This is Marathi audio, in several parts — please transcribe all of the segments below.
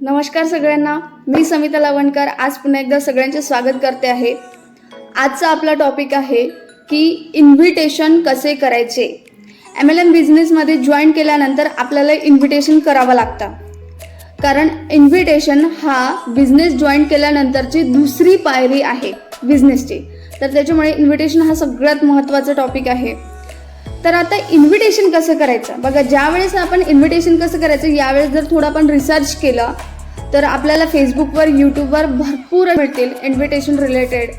नमस्कार सगळ्यांना. मी समिता लावणकर. आज पुन्हा एकदा सगळ्यांचे स्वागत करते आहे. आजचा आपला टॉपिक आहे की इन्व्हिटेशन कसे करायचे? एम एल एम बिझनेसमध्ये जॉईन केल्यानंतर आपल्याला इन्व्हिटेशन करावं लागतं. कारण इन्व्हिटेशन हा बिझनेस जॉईन केल्यानंतरची दुसरी पायरी आहे बिझनेसची तर त्याच्यामुळे इन्व्हिटेशन हा सगळ्यात महत्त्वाचा टॉपिक आहे. तर आता इन्व्हिटेशन कसं करायचं? बघा ज्यावेळेस आपण इन्व्हिटेशन कसं करायचं यावेळेस जर थोडं आपण रिसर्च केलं तर आपल्याला फेसबुकवर यूट्यूबवर भरपूर मिळतील इन्व्हिटेशन रिलेटेड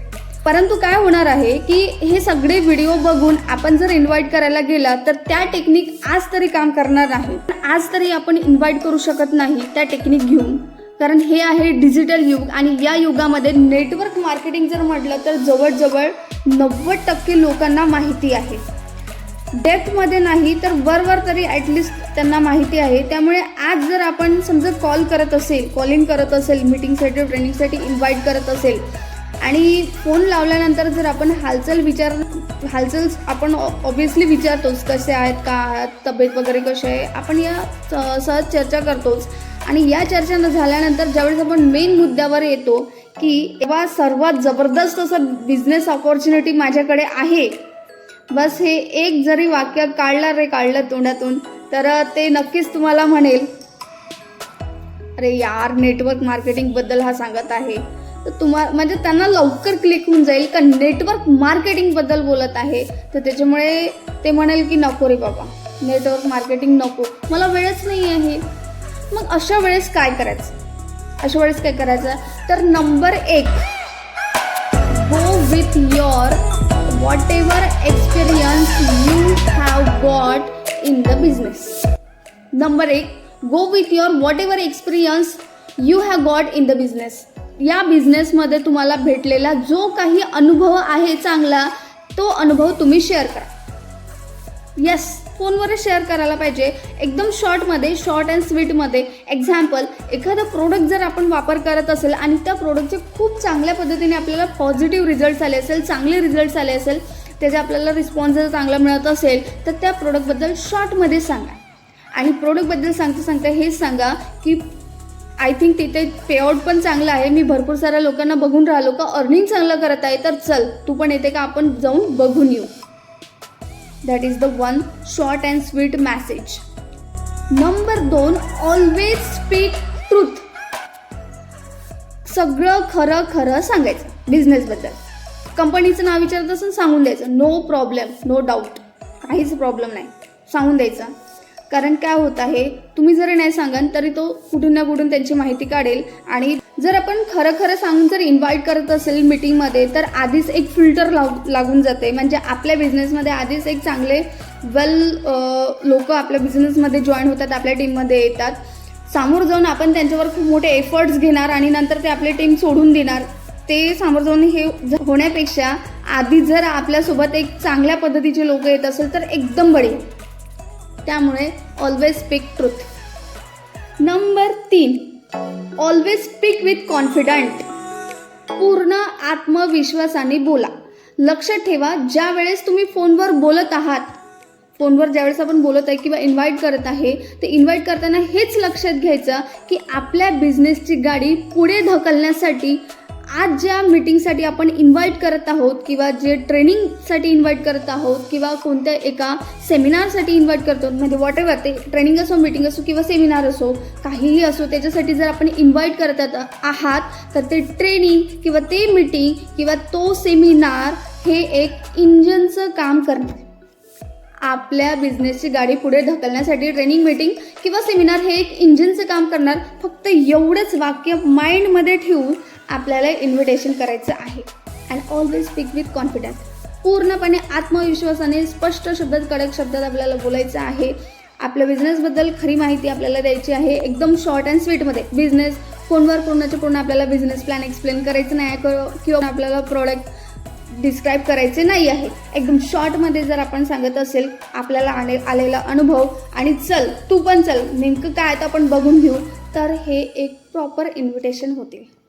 परंतु काय होणार आहे की हे सगळे व्हिडिओ बघून आपण जर इन्व्हाइट करायला गेला तर त्या टेक्निक आज तरी काम करणार नाही. आज तरी आपण इन्व्हाइट करू शकत नाही त्या टेक्निक घेऊन. कारण हे आहे डिजिटल युग आणि या युगामध्ये नेटवर्क मार्केटिंग जर म्हटलं तर जवळजवळ नव्वद टक्के लोकांना माहिती आहे. डेप्थमध्ये नाही तर वरवर तरी ॲटलिस्ट त्यांना माहिती आहे. त्यामुळे आज जर आपण समजा कॉल करत असेल कॉलिंग करत असेल मीटिंगसाठी ट्रेनिंगसाठी इन्व्हाइट करत असेल आणि फोन लावल्यानंतर जर आपण हालचाल विचार हालचाल आपण ऑब्वियसली विचारतोच कसे आहेत का तब्येत वगैरे कसे आहे आपण या स- सहज चर्चा करतोच. आणि या चर्चा न झाल्यानंतर ज्यावेळेस आपण मेन मुद्द्यावर येतो की तेव्हा सर्वात जबरदस्त असं बिझनेस ऑपॉर्च्युनिटी माझ्याकडे आहे बस हे एक जरी वाक्य काढलं रे काढलं तोंडातून तर ते नक्कीच तुम्हाला म्हणेल. अरे यार नेटवर्क मार्केटिंगबद्दल हा सांगत आहे. तर तुम्हा म्हणजे त्यांना लवकर क्लिक होऊन जाईल का नेटवर्क मार्केटिंगबद्दल बोलत आहे. तर त्याच्यामुळे ते म्हणेल की नको रे बाबा नेटवर्क मार्केटिंग नको. मला वेळच नाही आहे. मग अशा वेळेस काय करायचं? अशा वेळेस काय करायचं? तर नंबर एक go with your whatever experience you have got in the business Number एक go with your whatever experience you have got in the business. या बिझनेसमध्ये तुम्हाला भेटलेला जो काही अनुभव आहे चांगला तो अनुभव तुम्ही शेअर करा येस yes. फोनवरच शेअर करायला पाहिजे. एकदम शॉर्टमध्ये शॉर्ट अँड स्वीटमध्ये एक्झाम्पल एखादं प्रोडक्ट जर आपण वापर करत असेल आणि त्या प्रोडक्टचे खूप चांगल्या पद्धतीने आपल्याला पॉझिटिव्ह रिझल्ट्स आले असेल चांगले रिझल्ट्स आले असेल त्याचा आपल्याला रिस्पॉन्स जर चांगला मिळत असेल तर त्या प्रोडक्टबद्दल शॉर्टमध्ये सांगा. आणि प्रोडक्टबद्दल सांगता सांगता हेच सांगा की आय थिंक तिथे पेआउट पण चांगलं आहे. मी भरपूर साऱ्या लोकांना बघून राहिलो का अर्निंग चांगलं करत आहे तर चल तू पण येते का आपण जाऊन बघून येऊ. That is the one short and sweet message number दोन ऑलवेज स्पीक ट्रूथ सगळं खरं खरं सांगायचं बिझनेसबद्दल कंपनीचं नाव विचारत असेल सांगून द्यायचं नो प्रॉब्लेम नो डाऊट काहीच प्रॉब्लेम नाही. सांगून द्यायचं. कारण काय होत आहे तुम्ही जरी नाही सांगाल तरी तो कुठून ना कुठून त्यांची माहिती काढेल. आणि जर आपण खरं खरं सांगून जर इन्व्हाइट करत असेल मीटिंगमध्ये तर आधीच एक फिल्टर लाग लागून जाते. म्हणजे आपल्या बिझनेसमध्ये आधीच एक चांगले वेल लोक आपल्या बिझनेसमध्ये जॉईन होतात आपल्या टीममध्ये येतात. सामोर जाऊन आपण त्यांच्यावर खूप मोठे एफर्ट्स घेणार आणि नंतर ते आपली टीम सोडून देणार. ते सामोर जाऊन हे होण्यापेक्षा आधी जर आपल्यासोबत एक चांगल्या पद्धतीचे लोक येत असेल तर एकदम बढिया. त्यामुळे ऑलवेज स्पीक ट्रूथ नंबर तीन. ऑलवेज स्पीक विथ कॉन्फिडंट पूर्ण आत्मविश्वासाने बोला. लक्षात ठेवा ज्या वेळेस तुम्ही फोनवर बोलत आहात फोनवर ज्यावेळेस आपण बोलत आहे किंवा इन्व्हाइट करत आहे ते इन्व्हाइट करताना हेच लक्षात घ्यायचं की आपल्या बिझनेसची गाडी पुढे ढकलण्यासाठी आज ज्या मीटिंगसाठी आपण इन्व्हाइट करत आहोत किंवा जे ट्रेनिंगसाठी इन्व्हाइट करत आहोत किंवा कोणत्या एका सेमिनारसाठी इन्व्हाइट करतो म्हणजे वॉट एव्हर ते ट्रेनिंग असो मीटिंग असो किंवा सेमिनार असो काहीही असो त्याच्यासाठी जर आपण इन्व्हाइट करत आहात तर ते ट्रेनिंग किंवा ते मीटिंग किंवा तो सेमिनार हे एक इंजनचं काम करणार आपल्या बिझनेसची गाडी पुढे ढकलण्यासाठी ट्रेनिंग मीटिंग किंवा सेमिनार हे एक इंजिनचं काम करणार. फक्त एवढंच वाक्य माइंडमध्ये ठेवून आपल्याला इन्व्हिटेशन करायचं आहे. And always speak with confidence पूर्णपणे आत्मविश्वासाने स्पष्ट शब्दात कडक शब्दात आपल्याला बोलायचं आहे. आपल्या बिझनेसबद्दल खरी माहिती आपल्याला द्यायची आहे. एकदम शॉर्ट अँड स्वीटमध्ये बिझनेस फोनवर पूर्णच्या पूर्ण आपल्याला बिझनेस प्लॅन एक्सप्लेन करायचं नाही क- किंवा आपल्याला प्रोडक्ट डिस्क्राईब करायचे नाही आहे. एकदम शॉर्टमध्ये जर आपण सांगत असेल आपल्याला आले आलेला अनुभव आणि चल तू पण चल नेमकं काय तर आपण बघून घेऊ तर हे एक प्रॉपर इन्व्हिटेशन होते.